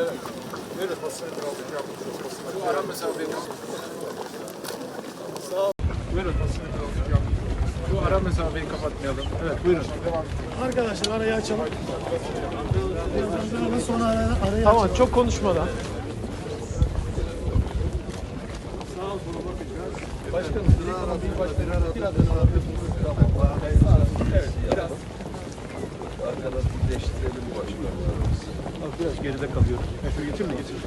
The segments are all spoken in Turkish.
Evet. Buyurun basın etrafı yapmış. Bu ara mesafeyi Sağ ol. Buyurun basın etrafı yapmış. Bu ara mesafeyi kapatmayalım. Evet buyurun. Devam. Arkadaşlar arayı açalım. Sonra arayı, arayı Tamam çok konuşmadan. Başkanım, bir bir başkanım. Biraz Tamam. Evet, biraz. Arkada birleştirelim başkanlarımız. Biraz geride kalıyoruz. Şu geçeyim mi geçeyim?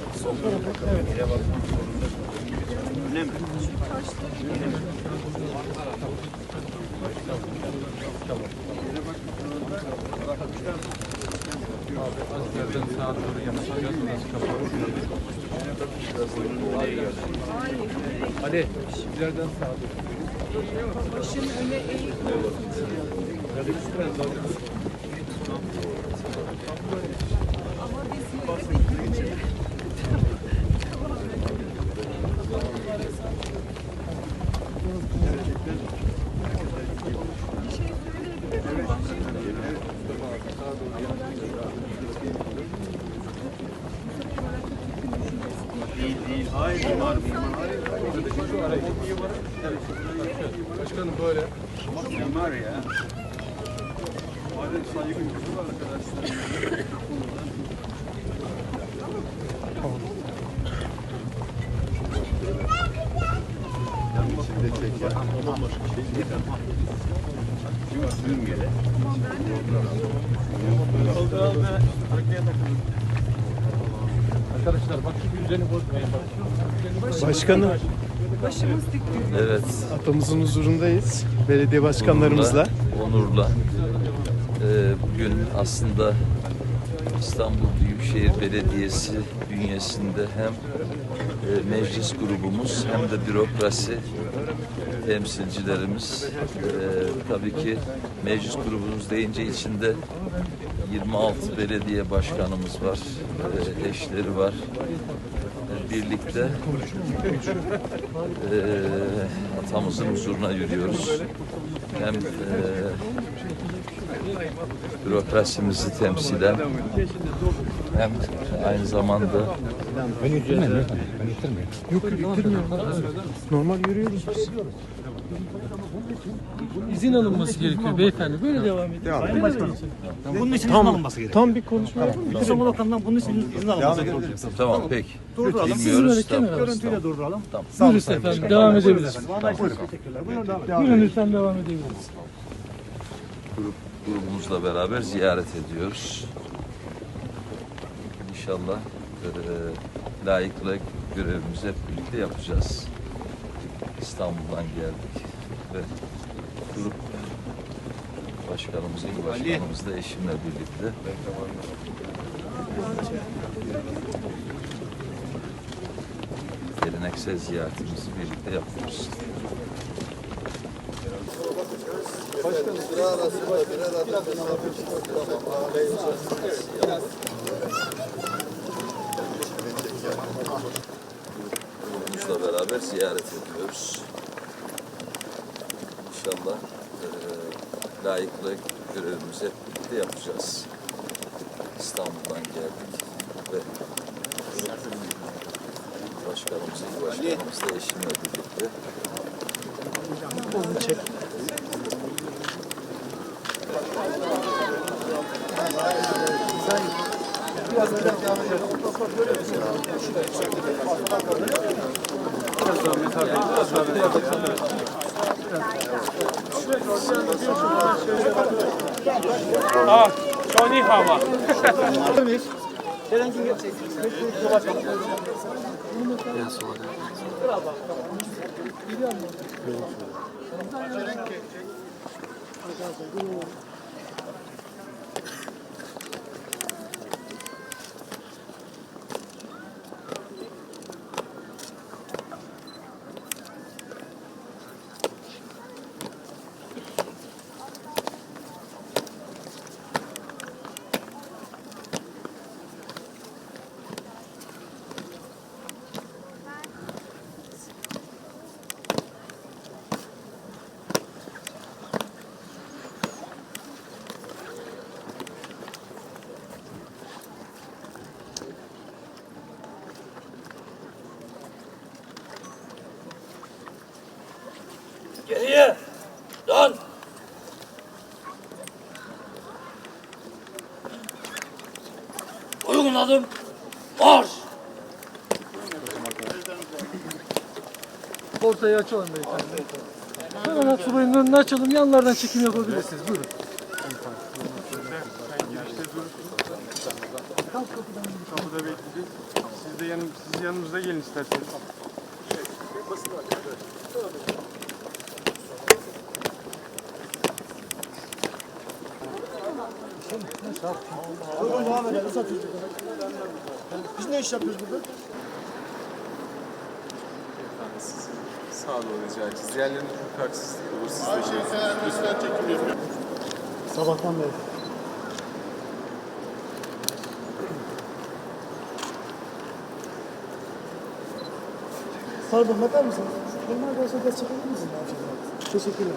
Ali, ileriden sağa doğru. Başkanım böyle. Mimar ya. Adet saygı var arkadaşlar. Arkadaşlar bak şu düzeni bozmayın bak. Başkanım, Evet. atamızın huzurundayız. Belediye başkanlarımızla. Onurla. onurla. Ee, bugün aslında İstanbul Büyükşehir Belediyesi bünyesinde hem e, meclis grubumuz hem de bürokrasi temsilcilerimiz e, tabii ki meclis grubumuz deyince içinde 26 belediye başkanımız var, e, eşleri var. Birlikte e, atamızın huzuruna yürüyoruz. Hem e, bürokrasimizi temsilen hem aynı zamanda Yok yürütürmüyorum. Normal yürüyoruz biz. İzin alınması gerekiyor beyefendi. Böyle devam edin. Sayın Başkanım. Bunun için izin alınması gerekiyor. Tam bir konuşma yapalım. İstanbul Bakanı'ndan bunun için izin alınması gerekiyor. tamam peki. Durduralım. Bilmiyoruz. Tamam. Görüntüyle durduralım. Buyurun efendim devam edebiliriz. Devam. Buyurun lütfen devam edebiliriz. Grup, grubumuzla beraber ziyaret ediyoruz. İnşallah e, layıkla görevimizi hep birlikte yapacağız. İstanbul'dan geldik ve grup başkanımız, il başkanımız da eşimle birlikte geleneksel ziyaretimizi birlikte yapıyoruz. Grubumuzla beraber ziyaret ediyoruz. İnşallah eee layıkla görevimizi hep birlikte yapacağız. İstanbul'dan geldik ve Biraz öyle devam edelim. Otostop görüyor musun? Şuraya çekildi. Biraz daha metal değil. Biraz daha metal değil. Ah, Johnny Hava. Neden kim geçecek? Ya sonra. Kral bak. Biliyor musun? Neden kim geçecek? Adım Arş. Ortayı açalım beyefendi. Hemen subayın önünü açalım. Yanlardan çekim yapabilirsiniz. Buyurun. Kapıda bekleyeceğiz. Siz de yanım, siz yanımıza gelin isterseniz. Biz ne iş yapıyoruz burada? Sağ olun rica edeceğiz. Diğerlerinin çok haksızlık olur. Siz de Sabahtan beri. Pardon bakar mısınız? Normal olsa biraz çekebilir misiniz? Teşekkürler.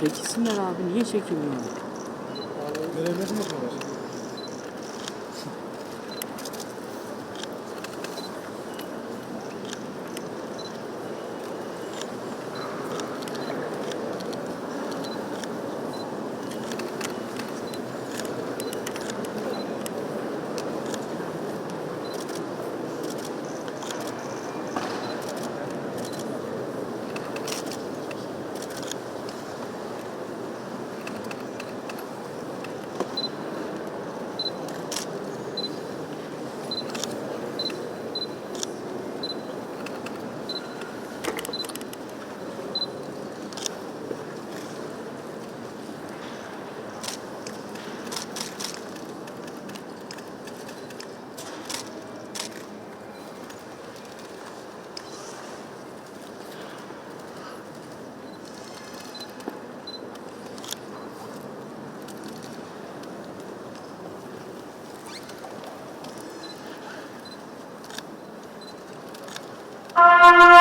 Çekilsinler abi. Niye çekilmiyor? Görevleri mi yapıyorlar? Uh...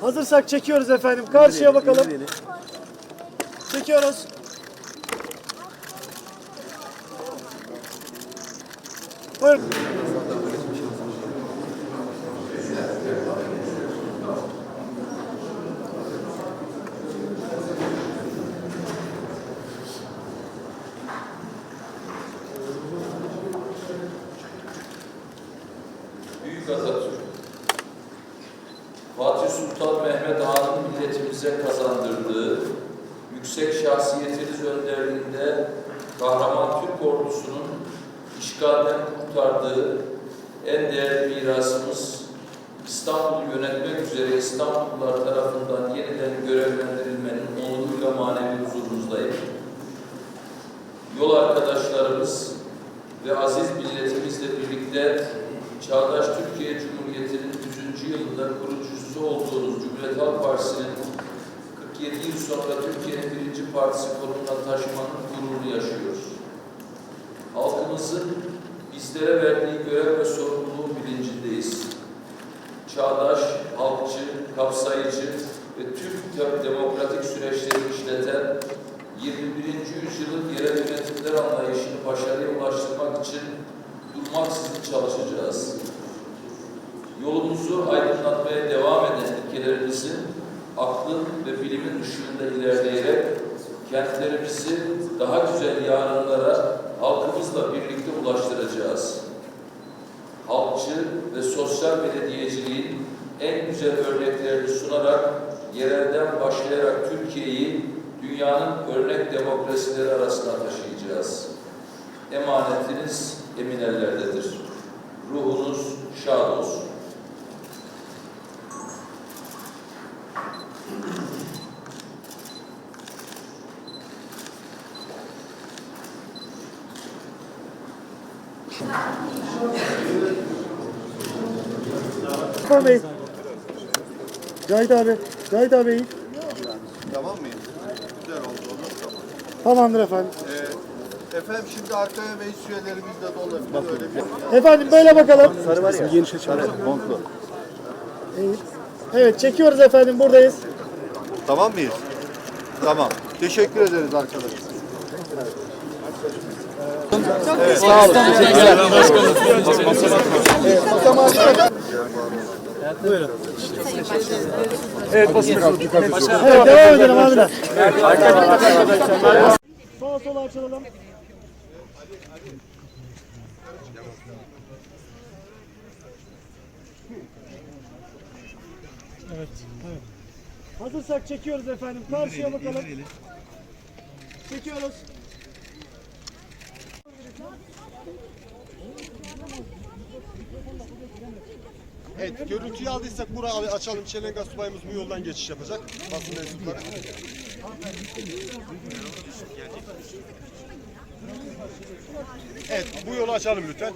Hazırsak çekiyoruz efendim. Karşıya bakalım. Çekiyoruz. Buyurun. Şahsiyetiniz önderliğinde kahraman Türk ordusunun işgalden kurtardığı en değerli mirasımız İstanbul'u yönetmek üzere İstanbullular tarafından yeniden görevlendirilmenin onuruyla manevi huzurunuzdayım. Yol arkadaşlarımız ve aziz milletimizle birlikte Çağdaş Türkiye Cumhuriyeti'nin 100. yılında kurucusu olduğunuz Cumhuriyet Halk Partisi'nin 47 yıl sonra Türkiye'nin birinci partisi konumuna taşımanın gururunu yaşıyoruz. Halkımızın bizlere verdiği görev ve sorumluluğun bilincindeyiz. Çağdaş, halkçı, kapsayıcı ve tüm demokratik süreçleri işleten 21. yüzyılın yerel yönetimler anlayışını başarıya ulaştırmak için durmaksızın çalışacağız. Yolumuzu aydınlatmaya devam eden ülkelerimizin aklın ve bilimin ışığında ilerleyerek kentlerimizi daha güzel yarınlara halkımızla birlikte ulaştıracağız. Halk halkçı ve sosyal belediyeciliğin en güzel örneklerini sunarak yerelden başlayarak Türkiye'yi dünyanın örnek demokrasileri arasına taşıyacağız. Emanetiniz emin ellerdedir. Ruhunuz şad olsun. Osman Bey. Cahit abi. Cahit abi. Tamam mıyız? Güzel oldu. Olur. Tamam. Tamamdır efendim. Ee, efendim şimdi arkaya meclis üyelerimiz de dolabilir. Öyle bir Efendim böyle bakalım. Sarı var ya. Yeni Sarı, montlu. Evet. Evet çekiyoruz efendim buradayız. Tamam mıyız? Tamam. Teşekkür ederiz arkadaşlar. Evet devam edelim abiler. Sola sola açılalım. Evet, evet. Hazırsak çekiyoruz efendim. Karşıya bakalım. Çekiyoruz. Evet, görüntüyü aldıysak burayı açalım. Çelenga subayımız bu yoldan geçiş yapacak. Basın mensupları. Evet, bu yolu açalım lütfen.